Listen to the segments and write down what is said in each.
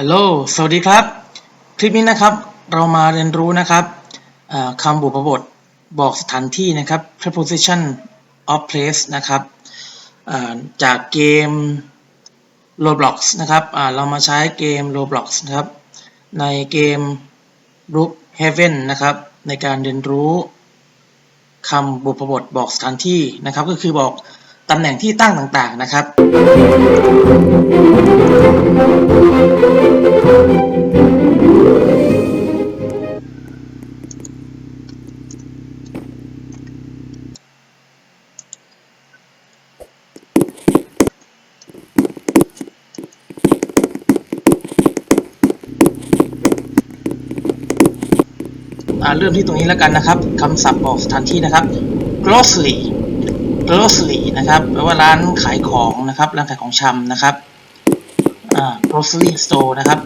ฮัลโหล สวัสดีครับ คลิปนี้นะครับ เรามาเรียนรู้นะครับคำบุพบทบอกสถานที่นะครับ preposition of place นะครับจากเกม Roblox นะครับเรามาใช้เกม Roblox นะครับ ในเกม Brookhaven นะครับ ในการเรียนรู้คำบุพบทบอกสถานที่นะครับ ก็คือบอกำแหน่งที่ตั้งต่างๆนะครับ เริ่มที่ตรงนี้แล้วกันนะครับคำศัพท์บอกสถานที่นะครับ grocery grocery นะครับแปลว่าร้านขายของนะครับ ร้านขายของชำนะครับ อ่า grocery store นะครับ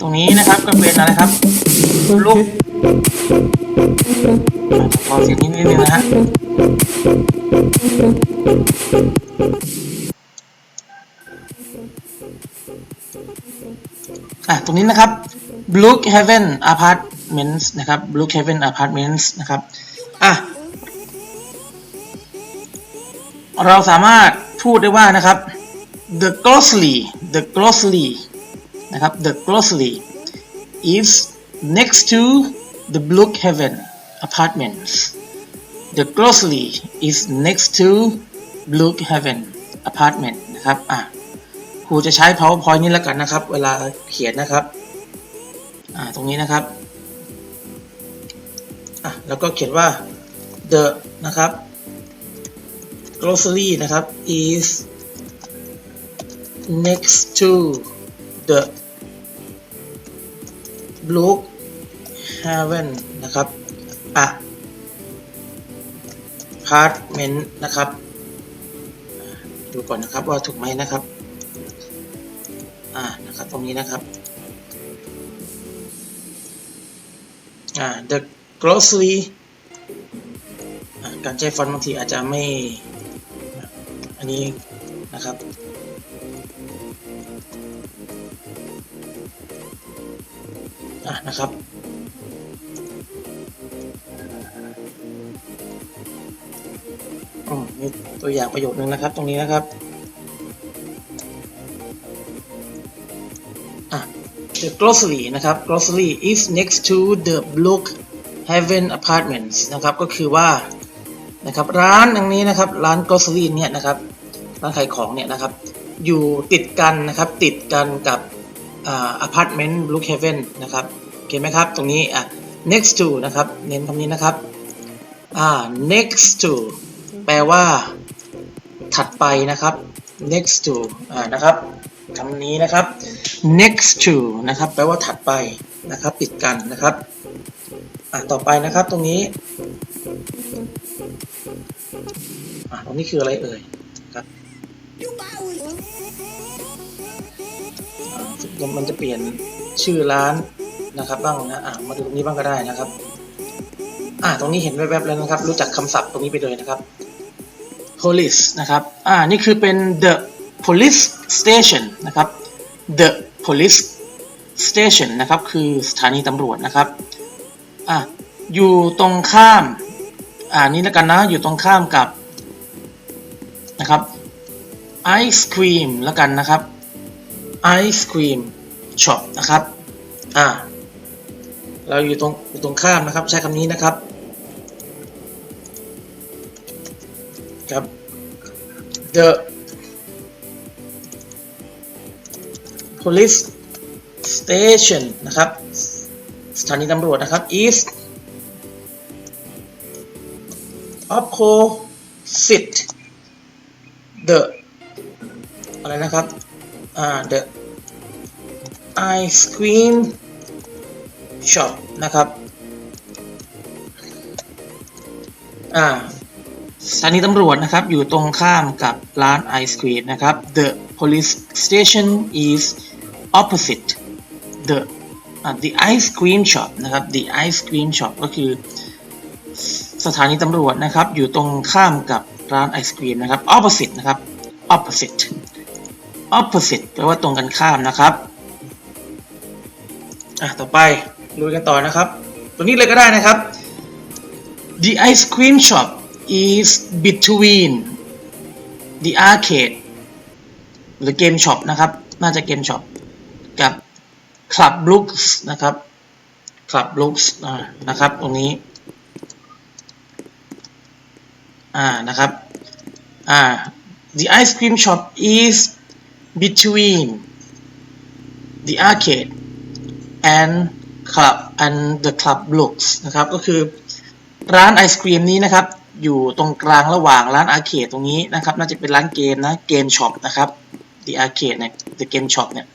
ตรงนี้นะครับก็เป็นอะไรครับลูกขอเสียงนิดนึงนะฮะอะตรงนี้นะครับ Brookhaven Apartments นะครับ Brookhaven Apartments นะครับ อะ เราสามารถพูดได้ว่านะครับ the grocery the grocery นะครับ the grocery is next to the Brookhaven Apartments the grocery is next to Brookhaven Apartment นะครับอะครูจะใช้ powerpoint นี้แล้วกันนะครับ เวลาเขียนนะครับอ่าตรงนี้นะครับอะแล้วก็เขียนว่า the นะครับ grocery นะครับ is next to the Brook Haven นะครับอะ apartment นะครับ ดูก่อนนะครับว่าถูกไหมนะครับ อ่า นะครับ ตรงนี้นะครับ อ่า the grocery การใช้ฟอนต์บางทีอาจจะไม่ อันนี้นะครับ อะนะครับ อืมมีตัวอย่างประโยคนึงนะครับ ตรงนี้นะครับ อะ the grocery นะครับ grocery is next to the Brookhaven Apartments นะครับ ก็คือว่า นะครับร้านอันนี้นะครับร้าน grocery เนี่ยนะครับร้านขายของเนี่ยนะครับอยู่ติดกันนะครับติดกันกับอ่า apartment Brookhaven นะครับโอเคไหมครับตรงนี้อะ next to นะครับเน้นคำนี้นะครับอ่า next to แปลว่า ถัดไปนะครับ next to อ่านะครับคำนี้นะครับ next to นะครับ แปลว่าถัดไปนะครับ ติดกันนะครับอ่าต่อไปนะครับตรงนี้ อ่าตรงนี้คืออะไรเอ่ยครับมันจะเปลี่ยนชื่อร้านนะครับ บ้างนะอ่ามาดูตรงนี้บ้างก็ได้นะครับ อ่าตรงนี้เห็นแวบๆแล้วนะครับ รู้จักคำศัพท์ตรงนี้ไปเลยนะครับ police นะครับ อ่า นี่คือเป็น the police station นะครับ the police station นะครับ คือสถานีตำรวจนะครับ อะอยู่ตรงข้าม อ่า นี่แล้วกันนะ อยู่ตรงข้ามกับ นะครับ ice cream แล้วกันนะครับ ice cream shop นะครับอ่าเราอยู่ตรงอยู่ตรงข้ามนะครับ ใช้คำนี้นะครับครับ the police station นะครับสถานีตำรวจนะครับ is opposite the อะไรนะครับอ่า the ice cream shop นะครับอ่าสถานีตำรวจนะครับอยู่ตรงข้ามกับร้านไอศครีมนะครับ The police station is opposite the อ่า the ice cream shop นะครับ the ice cream shop ก็คือสถานีตำรวจนะครับอยู่ตรงข้ามกับ ร้านไอศครีมนะครับ opposite นะครับ opposite opposite แปลว่าตรงกันข้ามนะครับ อะ ต่อไปลุยกันต่อนะครับตัวนี้เลยก็ได้นะครับ The ice cream shop is between the arcade หรือเกมช็อปนะครับ น่าจะเกมช็อปกับ Club Brooks นะครับ Club Brooks อ่านะครับ ตรงนี้ อ่านะครับอ่า the ice cream shop is between the arcade and club and the club looks นะครับก็คือร้านไอศครีมนี้นะครับ อยู่ตรงกลางระหว่างร้านอาร์เคดตรงนี้นะครับ น่าจะเป็นร้านเกมนะเกมช็อปนะครับ the arcade เนี่ย the game shop เนี่ย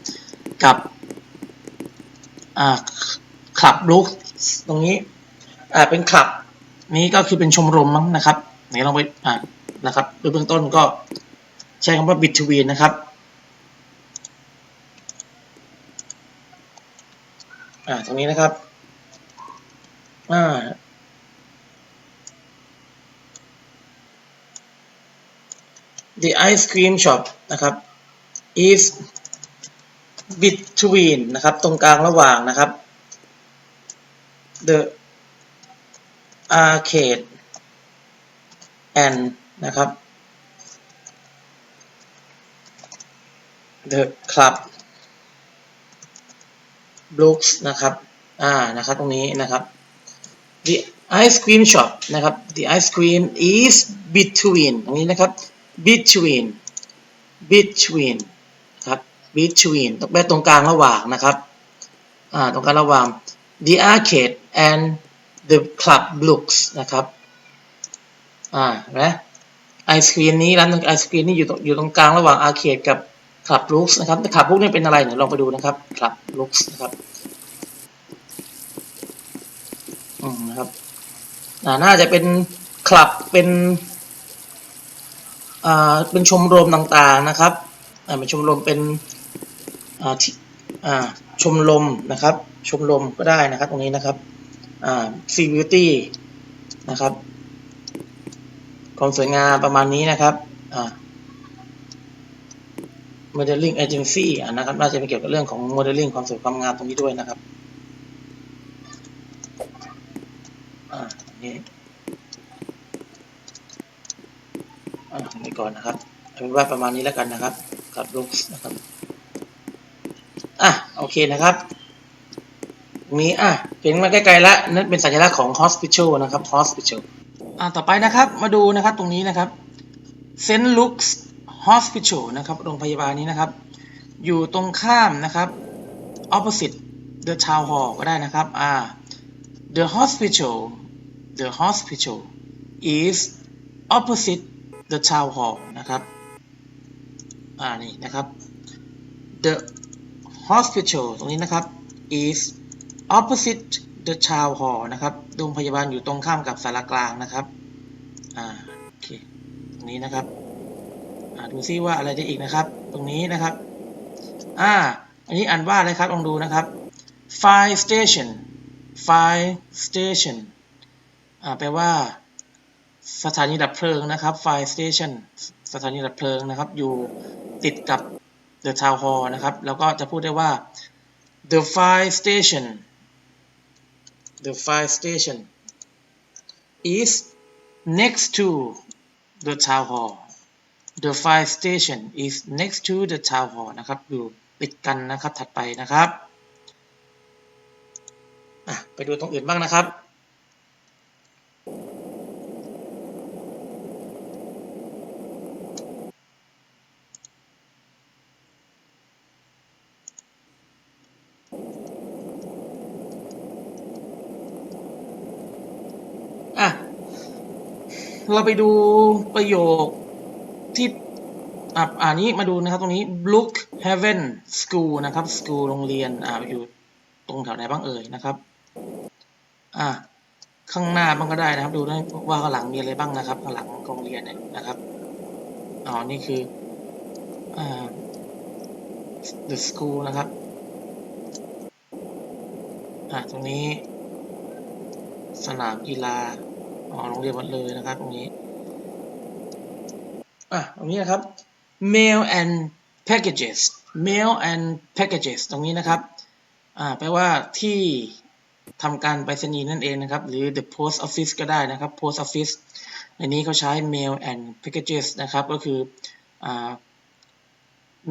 กับอ่า club looks ตรงนี้อ่าเป็นคลับนี้ก็คือเป็นชมรมมั้งนะครับ ไหนลองไปอ่านะครับโดยเบื้องต้นก็ใช้คำว่า between นะครับอ่าตรงนี้นะครับอ่า the ice cream shop นะครับ is between นะครับ ตรงกลางระหว่างนะครับ the arcade and นะครับ the club blocks นะครับ อ่า นะครับ ตรงนี้นะครับ the ice cream shop นะครับ the ice cream is between ตรงนี้นะครับ between between ครับ between ตรงแปตรงกลางระหว่างนะครับ อ่า ตรงกลางระหว่าง the arcade and the club blocks นะครับ อ่านะไอศครีมนี้ร้านไอศครีมนี้อยู่ตรงอยู่ตรงกลางระหว่างอาร์เคดกับคลับลูกส์นะครับแต่คลับลูกนี่เป็นอะไรเนี่ยลองไปดูนะครับคลับลูกส์นะครับอืมนะครับอ่าน่าจะเป็นคลับเป็นอ่าเป็นชมรมต่างๆนะครับอ่าเป็นชมรมเป็นอ่าที่อ่าชมรมนะครับ ชมรมก็ได้นะครับ ตรงนี้นะครับอ่าซีบิวตี้นะครับ ความสวยงามประมาณนี้นะครับอ่า modeling agency อ่นะครับ น่าจะเป็นเกี่ยวกับเรื่องของ modeling ความสวยความงามตรงนี้ด้วยนะครับอ่าอันนี้อ่าอันนี้ก่อนนะครับเอาเป็นว่าประมาณนี้แล้วกันนะครับ กับ looks นะครับอะโอเคนะครับตรงนี้อะเห็นมาใกล้ๆแล้วนั่นเป็นสัญลักษณ์ของ hospital นะครับ hospital ่าต่อไปนะครับมาดูนะครับตรงนี้นะครับเซนต์ลุคส์ฮอสพิทอลนะครับโรงพยาบาลนี้นะครับ อยู่ตรงข้ามนะครับ opposite the town hall ก็ได้นะครับอ่า the hospital the hospital is opposite the town hall นะครับอ่านี่นะครับ the hospital ตรงนี้นะครับ is opposite the town hall นะครับโรงพยาบาลอยู่ตรงข้ามกับสารกลางนะครับอ่าโอเคตรงนี้นะครับอ่าดูซิว่าอะไรได้อีกนะครับ ตรงนี้นะครับอ่าอันนี้อ่านว่าอะไรครับลองดูนะครับ fire station fire station อ่าแปลว่าสถานีดับเพลิงนะครับ fire station สถานีดับเพลิงนะครับ อยู่ติดกับ the town hall นะครับ แล้วก็จะพูดได้ว่า the fire station the fire station is next to the town hall the fire station is next to the town hall นะครับ อยู่ติดกันนะครับ ถัดไปนะครับ ไปดูตรงอื่นบ้างนะครับ อะ เราไปดูประโยคที่อะอ่านี้มาดูนะครับตรงนี้ Brook Haven School นะครับ School โรงเรียนอ่าอยู่ตรงแถวไหนบ้างเอ่ยนะครับอะข้างหน้าบ้างก็ได้นะครับ ดูได้ว่าข้างหลังมีอะไรบ้างนะครับข้างหลังโรงเรียนเนี่ยนะครับอ๋อนี่คืออ่า the school นะครับอ่าตรงนี้ สนามกีฬา อ๋อโรงเรียนหมดเลยนะครับ ตรงนี้ อะตรงนี้นะครับ mail and packages mail and packages ตรงนี้นะครับ อ่า แปลว่าที่ทำการไปรษณีย์นั่นเองนะครับ หรือ the post office ก็ได้นะครับ post office ในนี้เขาใช้ mail and packages นะครับ ก็คือ อ่า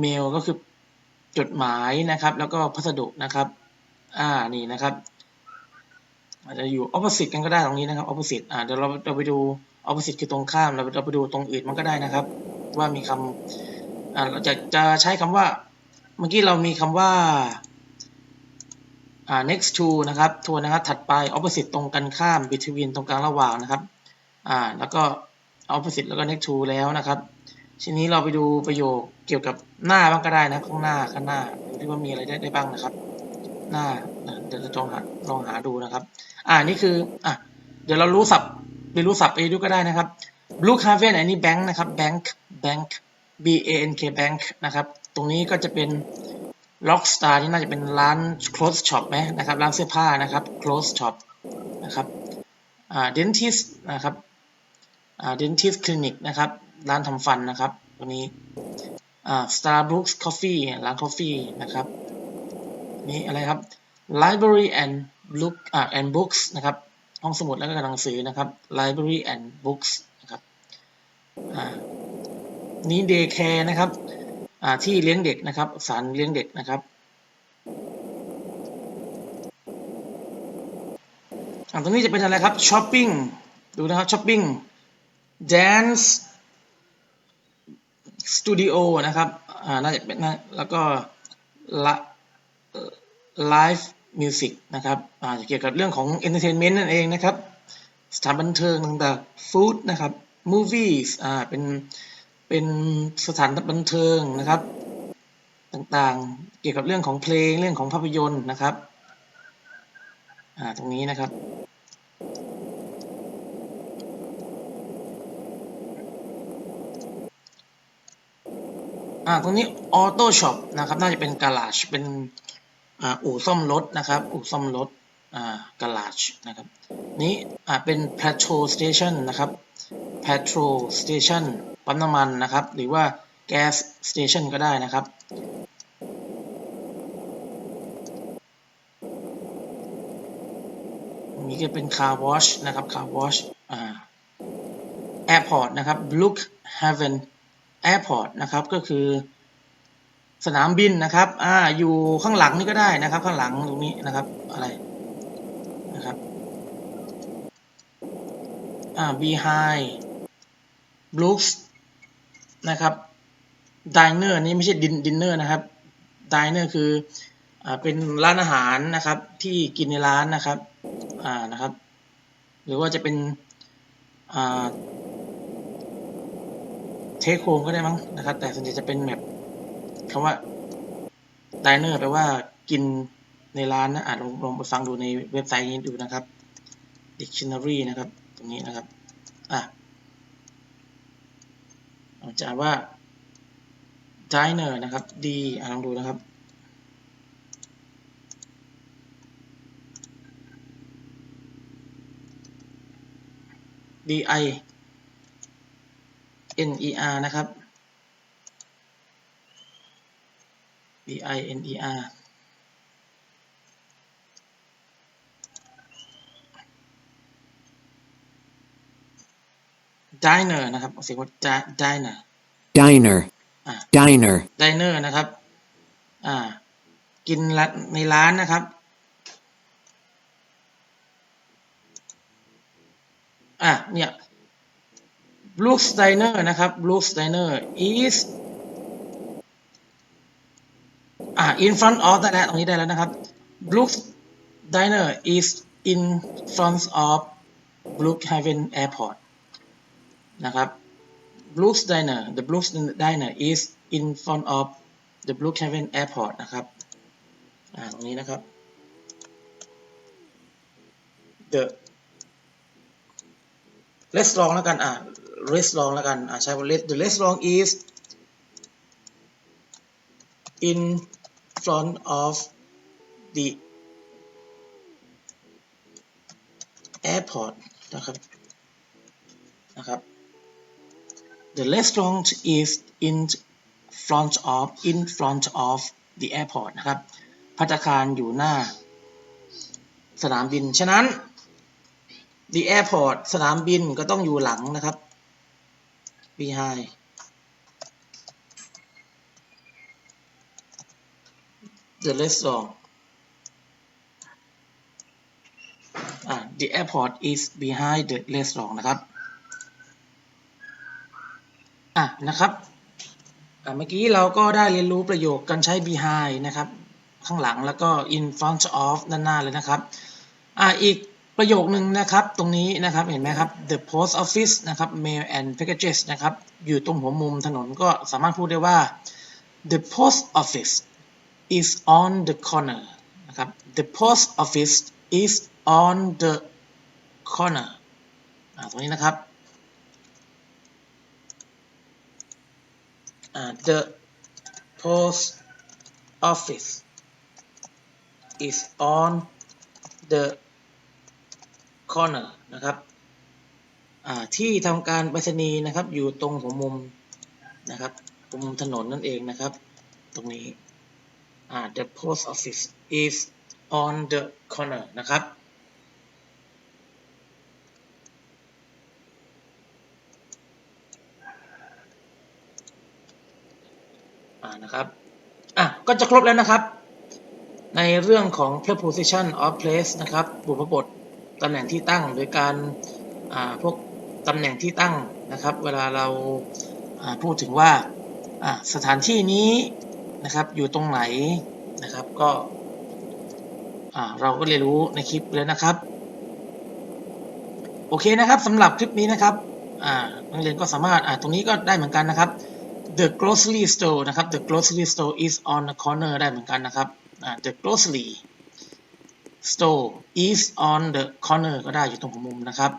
mail ก็คือจดหมายนะครับ แล้วก็พัสดุนะครับ อ่า นี่นะครับ อาจจะอยู่ opposite กันก็ได้ตรงนี้นะครับ opposite อ่าเดี๋ยวเราเราไปดู opposite คือตรงข้ามเราเราไปดูตรงอื่นมันก็ได้นะครับ ว่ามีคำอ่าเราจะจะใช้คำว่า เมื่อกี้เรามีคำว่าอ่า next to นะครับทวนนะครับถัดไป opposite ตรงกันข้าม between ตรงกลางระหว่างนะครับอ่าแล้วก็ opposite แล้วก็ next to แล้วนะครับทีนี้เราไปดูประโยคเกี่ยวกับหน้าบ้างก็ได้นะข้างหน้าข้างหน้าดูที่ว่ามีอะไรได้ได้บ้างนะครับ หน้าเดี๋ยวจะลองหาลองหาดูนะครับ อ่านี่คืออะเดี๋ยวเรารู้ศัพท์ไปรู้ศัพท์ไปดูก็ได้นะครับ Blue Haven อันนี้ bank นะครับ bank bank B A N K bank นะครับ ตรงนี้ก็จะเป็น Rockstar ที่น่าจะเป็นร้าน clothes shop ไหมนะครับ ร้านเสื้อผ้านะครับ clothes shop นะครับอ่า dentist นะครับอ่า dentist clinic นะครับ ร้านทำฟันนะครับตัวนี้อ่า Starbucks Coffee ร้าน coffee นะครับ นี่อะไรครับ library and book อ่า and books นะครับ ห้องสมุดและก็หนังสือนะครับ library and books นะครับอ่านี้ daycare นะครับอ่าที่เลี้ยงเด็กนะครับสานเลี้ยงเด็กนะครับอ่าตรงนี้จะเป็นอะไรครับ shopping ดูนะครับ shopping dance studio นะครับอ่าน่าจะเป็นนะแล้วก็ละเอ่อ live music นะครับอ่าเกี่ยวกับเรื่องของ entertainment นั่นเองนะครับ สถานบันเทิงต่างๆ food นะครับ movies อ่าเป็นเป็นสถานบันเทิงนะครับ ต่างๆ เกี่ยวกับเรื่องของเพลงเรื่องของภาพยนตร์นะครับอ่าตรงนี้นะครับอ่าตรงนี้ auto shop นะครับ น่าจะเป็น garage เป็น อู่ซ่อมรถนะครับอู่ซ่อมรถอ่า garage นะครับนี้อ่าเป็น petrol station นะครับ petrol station ปั๊มน้ำมันนะครับ หรือว่า gas station ก็ได้นะครับ นี้ก็เป็น car wash นะครับ car wash อ่า airport นะครับ Brookhaven airport นะครับ ก็คือ สนามบินนะครับ อ่า อยู่ข้างหลังนี่ก็ได้นะครับ ข้างหลังตรงนี้นะครับ อะไรนะครับ อ่า behind Brooks นะครับ diner นี่ไม่ใช่ดิน dinner นะครับ diner คือ อ่า เป็นร้านอาหารนะครับ ที่กินในร้านนะครับ อ่า นะครับ หรือว่าจะเป็น อ่า เทคโฮมก็ได้มั้งนะครับ แต่ส่วนใหญ่จะเป็นแบบ คำว่า diner แปลว่ากินในร้านนะอ่าลองลองไปฟังดูในเว็บไซต์นี้ดูนะครับ dictionary นะครับ ตรงนี้นะครับ อะเราจะอ่านว่า diner นะครับ d อ่าลองดูนะครับ d i n e r นะครับ d i n e r diner นะครับเอาเสียงว่า di- diner diner, Ah. diner, diner นะครับ อ่า กินละในร้านนะครับ อะเนี่ย Brooks Diner นะครับ Brooks Diner is อ่า in front of ได้แล้วตรงนี้ได้แล้วนะครับ Brooks Diner is in front of Brookhaven Airport นะครับ Brooks Diner the Brooks Diner is in front of the Brookhaven Airport นะครับ อ่า ตรงนี้นะครับ the restaurant แล้วกัน อ่า restaurant แล้วกัน อ่า ใช้ว่า the restaurant is in front of the airport นะครับนะครับ The restaurant is in front of in front of the airport นะครับพัตตาคารอยู่หน้า สนามบิน ฉะนั้น the airport สนามบินก็ต้องอยู่หลังนะครับ behind the restaurant อ่า the airport is behind the restaurant นะครับอะนะครับอะเมื่อกี้เราก็ได้เรียนรู้ประโยคการใช้ behind นะครับ ข้างหลังแล้วก็ in front of ด้านหน้าเลยนะครับอะอีกประโยคนึงนะครับ ตรงนี้นะครับเห็นไหมครับ the post office นะครับ mail and packages นะครับ อยู่ตรงหัวมุมถนนก็สามารถพูดได้ว่า the post office is on the corner นะครับ the post office is on the corner ตรงนี้นะครับ the post office is on the corner นะครับที่ทำการไปรษณีย์นะครับอยู่ตรงหัวมุมนะครับหัวมุมถนนนั่นเองนะครับ ตรงนี้ the post office is on the corner นะครับ อ่านะครับ อะ ก็จะครบแล้วนะครับ ในเรื่องของ preposition of place นะครับ บุพบทตำแหน่งที่ตั้งโดยการอ่าพวกตำแหน่งที่ตั้งนะครับ เวลาเราอ่าพูดถึงว่าอ่าสถานที่นี้ นะครับ อยู่ตรงไหนนะครับ ก็เราก็เรียนรู้ในคลิปเลยนะครับ โอเคนะครับสำหรับคลิปนี้นะครับนักเรียนก็สามารถตรงนี้ก็ได้เหมือนกันนะครับ the grocery store นะครับ the grocery store is on the corner ได้เหมือนกันนะครับ the grocery store is on the corner ก็ได้อยู่ตรงหัวมุมนะครับ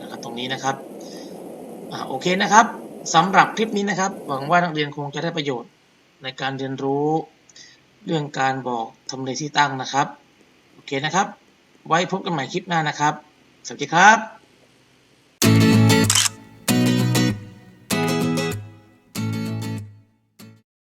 นะครับ ตรงนี้นะครับอโอเคนะครับสำหรับคลิปนี้นะครับ หวังว่านักเรียนคงจะได้ประโยชน์ ในการเรียนรู้เรื่องการบอกทำเลที่ตั้งนะครับ โอเคนะครับ ไว้พบกันใหม่คลิปหน้านะครับ สวัสดีครับ